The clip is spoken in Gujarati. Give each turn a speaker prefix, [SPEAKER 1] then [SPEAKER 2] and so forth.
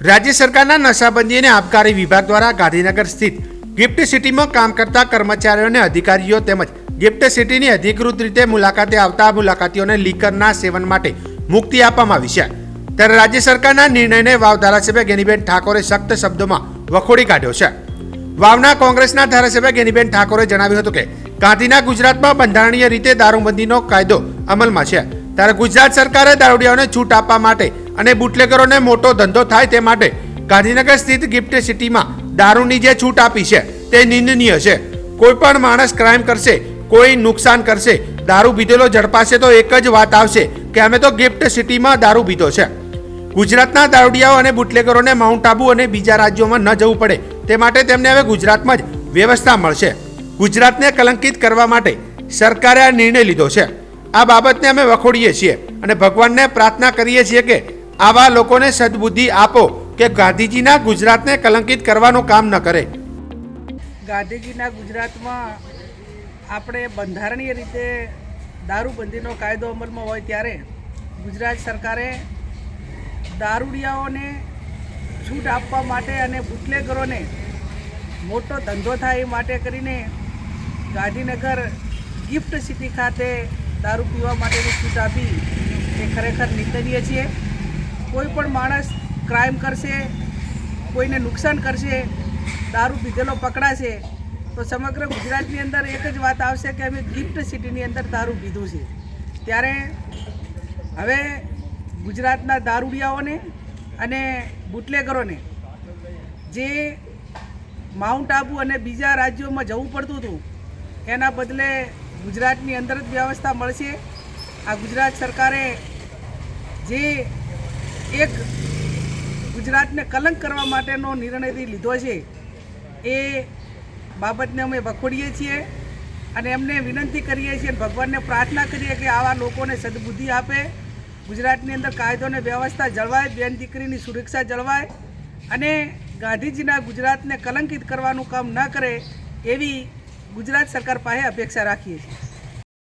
[SPEAKER 1] રાજ્ય સરકારના નશાબંધી અને આબકારી વિભાગ દ્વારા ગાંધીનગર સ્થિત ગિફ્ટ સિટીમાં કામ કરતા કર્મચારીઓ અને અધિકારીઓ તેમજ ગિફ્ટ સિટીની અધિકૃત રીતે મુલાકાતે આવતા મુલાકાતીઓને લીકરના સેવન માટે મુક્તિ આપવામાં આવી છે. ત્યારે રાજ્ય સરકારના નિર્ણયને વાવ ધારાસભ્ય ગેનીબેન ઠાકોરે સખ્ત શબ્દોમાં વખોડી કાઢ્યો છે. વાવના કોંગ્રેસના ધારાસભ્ય ગેનીબેન ઠાકોરે જણાવ્યું હતું કે, ગાંધીના ગુજરાતમાં બંધારણીય રીતે દારૂબંધીનો કાયદો અમલમાં છે. ત્યારે ગુજરાત સરકારે દારૂડિયાઓને છૂટ આપવા માટે અને બુટલેગરોને મોટો ધંધો થાય તે માટે ગાંધીનગર સ્થિત ગિફ્ટ સિટીમાં દારૂની જે છૂટ આપી છે તે નિંદનીય છે. કોઈ પણ માણસ ક્રાઇમ કરશે, કોઈ નુકસાન કરશે, દારૂ પીધેલો ઝડપાશે તો એક જ વાત આવશે કે અમે તો ગિફ્ટ સિટીમાં દારૂ પીધો છે. ગુજરાતના દારૂડિયાઓ અને બુટલેગરોને માઉન્ટ આબુ અને બીજા રાજ્યોમાં ન જવું પડે તે માટે તેમને હવે ગુજરાતમાં જ વ્યવસ્થા મળશે. ગુજરાતને કલંકિત કરવા માટે સરકારે આ નિર્ણય લીધો છે. આ બાબતને અમે વખોડીએ છીએ અને ભગવાનને પ્રાર્થના કરીએ છીએ કે આવા લોકોને સદબુદ્ધિ આપો કે ગાંધીજીના ગુજરાતને કલંકિત કરવાનું કામ ન કરે.
[SPEAKER 2] ગાંધીજીના ગુજરાતમાં આપણે બંધારણીય રીતે દારૂબંધીનો કાયદો અમલમાં હોય ત્યારે ગુજરાત સરકારે દારૂડિયાઓને છૂટ આપવા માટે અને બુટલેગરોને મોટો ધંધો થાય એ માટે કરીને ગાંધીનગર ગિફ્ટ સિટી ખાતે દારૂ પીવા માટેની છૂટ આપી એ ખરેખર નિંદનીય છીએ. કોઈ પણ માણસ ક્રાઇમ કરશે, કોઈને નુકસાન કરશે, દારૂ પીધેલો પકડાશે, તો સમગ્ર ગુજરાતની અંદર એક જ વાત આવશે કે અમે ગિફ્ટ સિટીની અંદર દારૂ પીધું છે. ત્યારે હવે ગુજરાતના દારૂડિયાઓને અને બુટલેગરોને જે માઉન્ટ આબુ અને બીજા રાજ્યોમાં જવું પડતું હતું, એના બદલે ગુજરાતની અંદર જ વ્યવસ્થા મળશે. આ ગુજરાત સરકારે જે એક ગુજરાતને કલંક કરવા માટેનો નિર્ણય લીધો છે. એ બાબતને અમે વખોડીએ છીએ અને એમને વિનંતી કરીએ છીએ ભગવાનને પ્રાર્થના કરીએ કે આવા લોકોને સદબુદ્ધિ આપે. ગુજરાતની અંદર કાયદો અને વ્યવસ્થા જળવાય, બેન દીકરીની સુરક્ષા જળવાય અને ગાંધીજીના ગુજરાતને કલંકિત કરવાનું કામ ન કરે એવી ગુજરાત સરકાર પાસે અપેક્ષા રાખીએ છીએ.